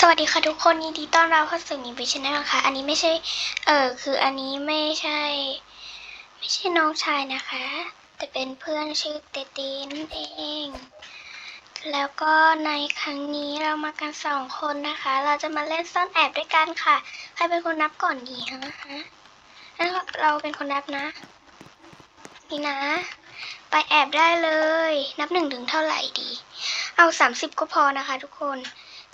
สวัสดีค่ะทุกคนยินดีต้อนรับเข้าสู่นิวิชแนลนะคะ อันนี้ไม่ใช่ เออคืออันนี้ไม่ใช่ ไม่ใช่น้องชายนะคะ แต่เป็นเพื่อนชื่อเตเตนั่นเอง แล้วก็ในครั้งนี้เรามากันสองคนนะคะ เราจะมาเล่นซ่อนแอบด้วยกันค่ะ ใครเป็นคนนับก่อนดีนะคะงั้นเราเป็นคนนับนะ นี่นะ ไปแอบได้เลย นับหนึ่งถึงเท่าไหร่ดี เอาสามสิบก็พอนะคะ ทุกคน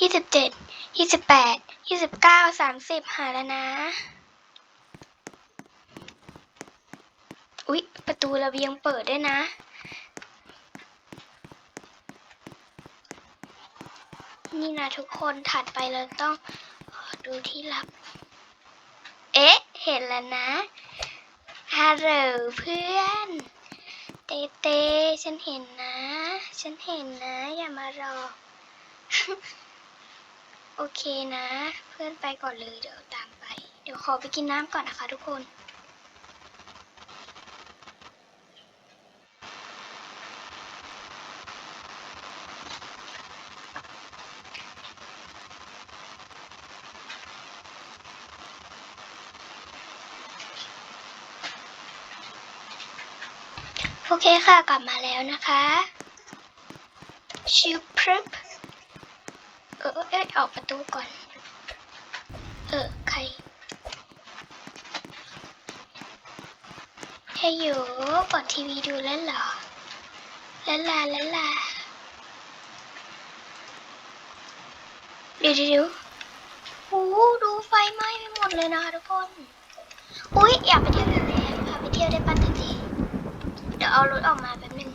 ยี่สิบเจ็ดยี่สิบแปดยี่สิบเก้าสามสิบหาแล้วนะ อุ๊ย ประตูระเบียงเปิดด้วยนะ นี่นะทุกคนถัดไปเราต้องดูที่ลับ เอ๊ะ เห็นแล้วนะฮัลโหลเพื่อน เตเตฉันเห็นนะ ฉันเห็นนะ อย่ามารอ โอเคนะ เพื่อนไปก่อนเลยเดี๋ยวตามไป เดี๋ยวขอไปกินน้ำก่อนนะคะทุกคนโอเคค่ะ กลับมาแล้วนะคะ ชิวพรึบ ออเออกประตูก่อน เออ ใครให้อยู่เปิดทีวีดูแล้วเหรอแล้วลาแล้วลาเดี๋ยวเดี๋ยวเดี๋ยวโอ้โหดูไฟไหม้ไปหมดเลยนะคะทุกคน อุ๊ยอยากไปเที่ยวทะเลพาไปเที่ยวได้ปะที เดี๋ยวเอารถออกมาแป๊บนึง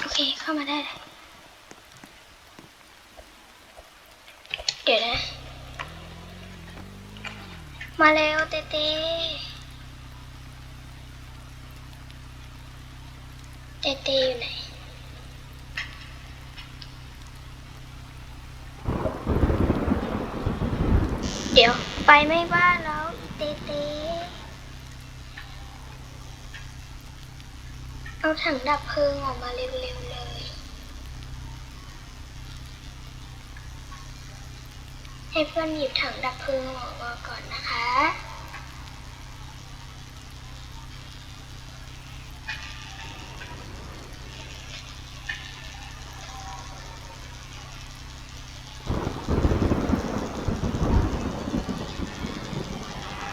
โอเค เข้า มาได้เลยเดี๋ยวนะ มาเร็วเตเต้เตเต้อยู่ไหนเดี๋ยว ไปไม่บ้านแล้วเตเต้เอาถังดับเพลิงออกมาเร็วๆเลย ให้เพื่อนหยิบถังดับเพลิงออกมาก่อนนะคะ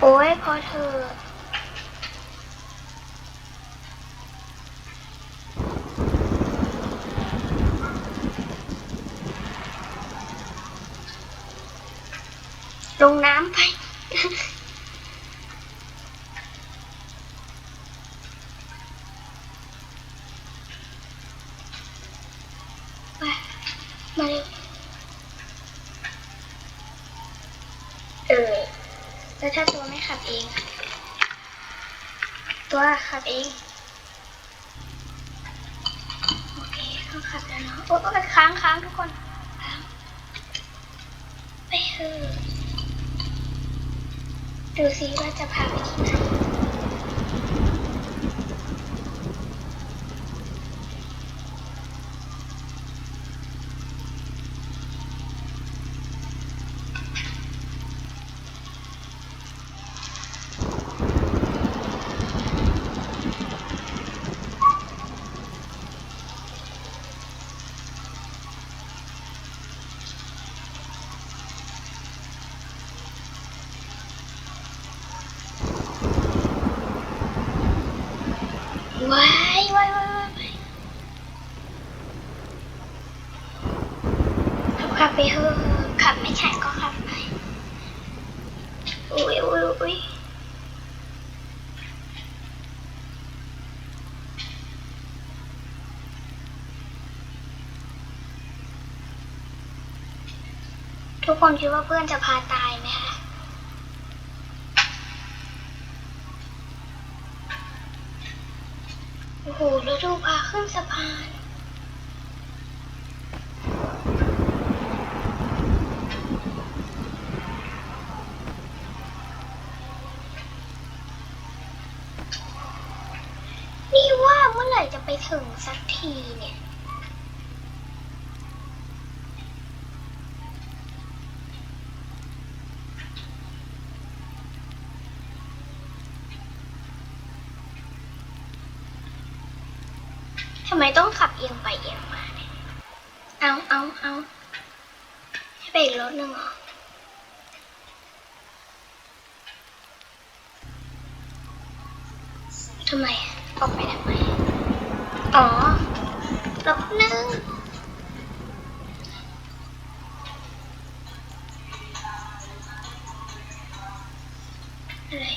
โอ้ยพอเธอ ลงน้ำไปมามาเร็วเออ แล้วถ้าตัวไม่ขับเอง ตัวขับเอง โอเคเขาขับแล้วเนาะ โอ้โอ้ค้างค้างทุกคน ค้าง ไปเถอะ ดูซิว่าจะพาไปที่ไหน ว้ายว้ายว้ายว้าย ขับไปเถอะขับไม่แข็งก็ขับไป อุ้ยอุ้ยอุ้ยทุก คนคิดว่าเพื่อนจะพาตายไหมคะโอ้โหแล้วดูพาขึ้นสะพานนี่ว่าเมื่อไหร่จะไปถึงสักทีเนี่ย ทำไมต้องขับเอียงไปเอียงมาเนี่ยเอาเอาเอาให้ไปอีกรถหนึ่งเหรอทำไมออกไปทำไม อ๋อลบหนึ่งอะไร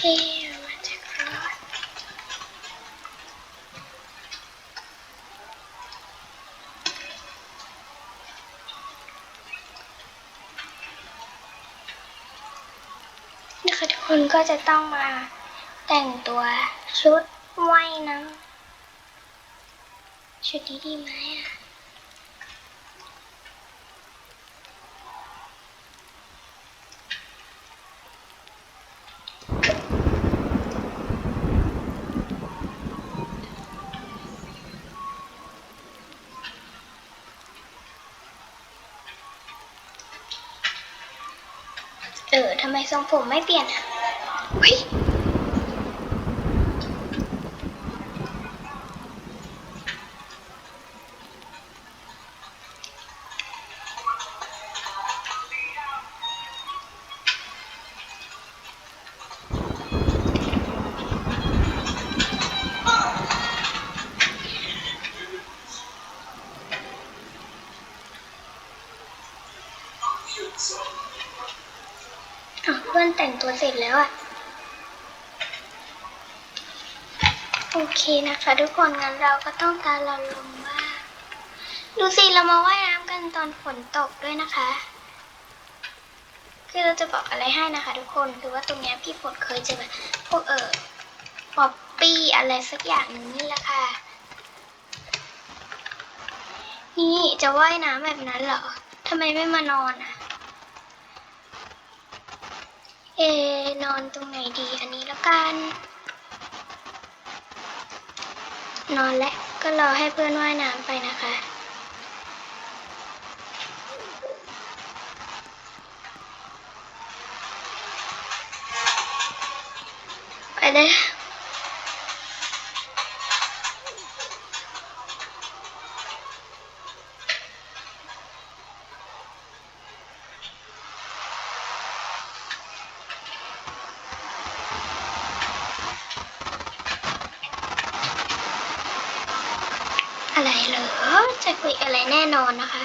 เอ๊ะมันจะรอดนะคะทุกคนก็จะต้องมาแต่งตัวชุดว่ายน้ำชุดนี้ดีไหมอะ ทำไมทรงผมไม่เปลี่ยนอะเฮ้ย อ้าวเพื่อนแต่งตัวเสร็จแล้วอะโอเคนะคะ ทุกคนงั้นเราก็ต้องการเราลงบ้างดูสิเรามาว่ายน้ำกันตอนฝนตกด้วยนะคะ คือเราจะบอกอะไรให้นะคะ ทุกคนคือว่าตรงเนี้ยพี่ฝนเคยเจอแบบพวกเออป๊อปปี้อะไรสักอย่างหนึงนี่แหละค่ะ นี่จะว่ายน้ำแบบนั้นเหรอทำไมไม่มานอนอะ เอนอนตรงไหนดีอันนี้แล้วกัน นอนและก็รอให้เพื่อนว่ายน้ำไปนะคะ ไปเลย จะคุยอะไรแน่นอนนะคะ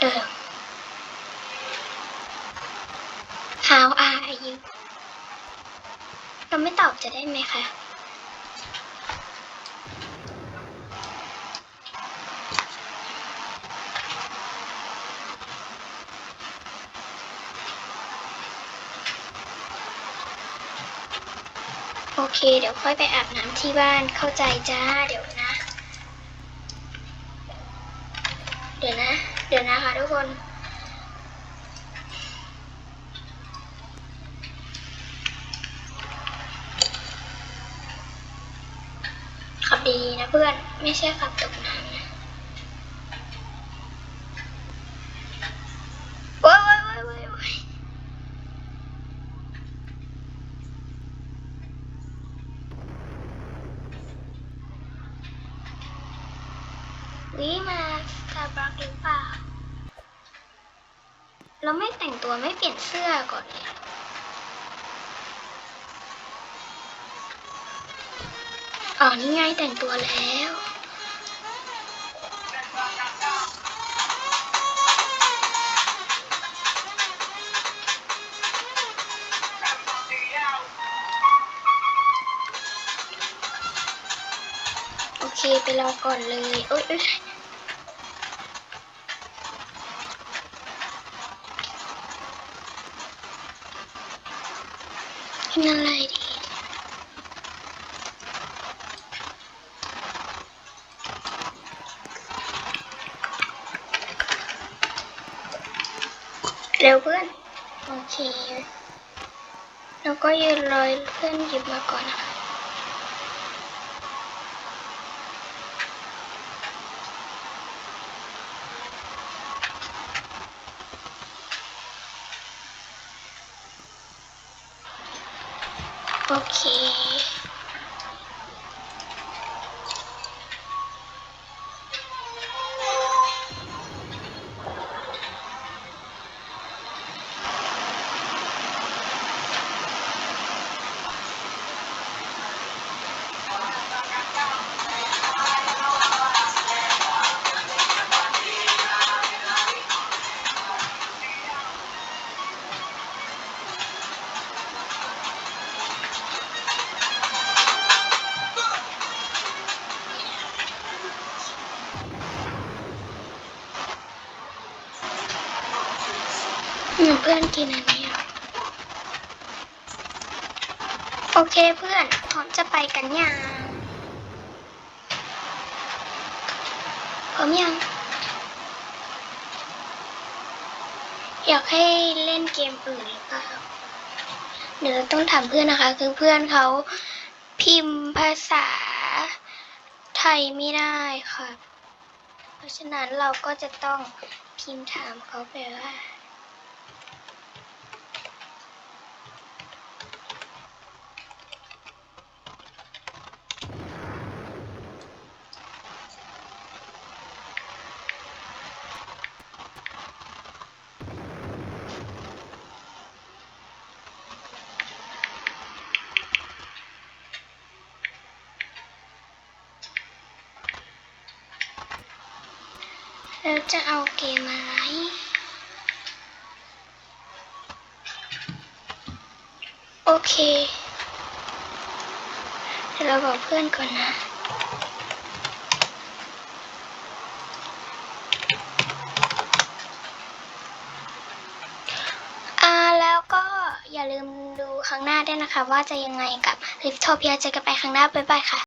เออ How are you เราไม่ตอบจะได้ไหมคะ อเค เดี๋ยวค่อยไปอาบน้ำที่บ้านเข้าใจจ้า เดี๋ยวนะ เดี๋ยวนะ เดี๋ยวนะคะทุกคนขับดีนะเพื่อน ไม่ใช่ขับตกนะ บัคหรือเปล่า เราไม่แต่งตัวไม่เปลี่ยนเสื้อก่อนเลยอ๋อนี่ไงแต่งตัวแล้วโอเค ไปรอก่อนเลย โอ๊ย โอ๊ยดีเร็วเพื่อน โอเค แล้วก็ยืนรอเพื่อนหยิบมาก่อนนะคะ โเพื่อน พร้อมจะไปกันยังพร้อมยัง อยากให้เล่นเกมอื่นหรือเปล่าเดี๋ยวต้องถามเพื่อนนะคะ คือเพื่อนเขาพิมพ์ภาษาไทยไม่ได้ค่ะ เพราะฉะนั้นเราก็จะต้องพิมพ์ถามเขาไปว่า แล้วจะเอาเกมอะไรโอเคเดี๋ยวเราบอกเพื่อนก่อนนะอ่าแล้วก็อย่าลืมดูครั้งหน้าด้วยนะคะ ว่าจะยังไงกับลิฟโทเพียเจอกันไปครั้งหน้า บ๊ายบายค่ะ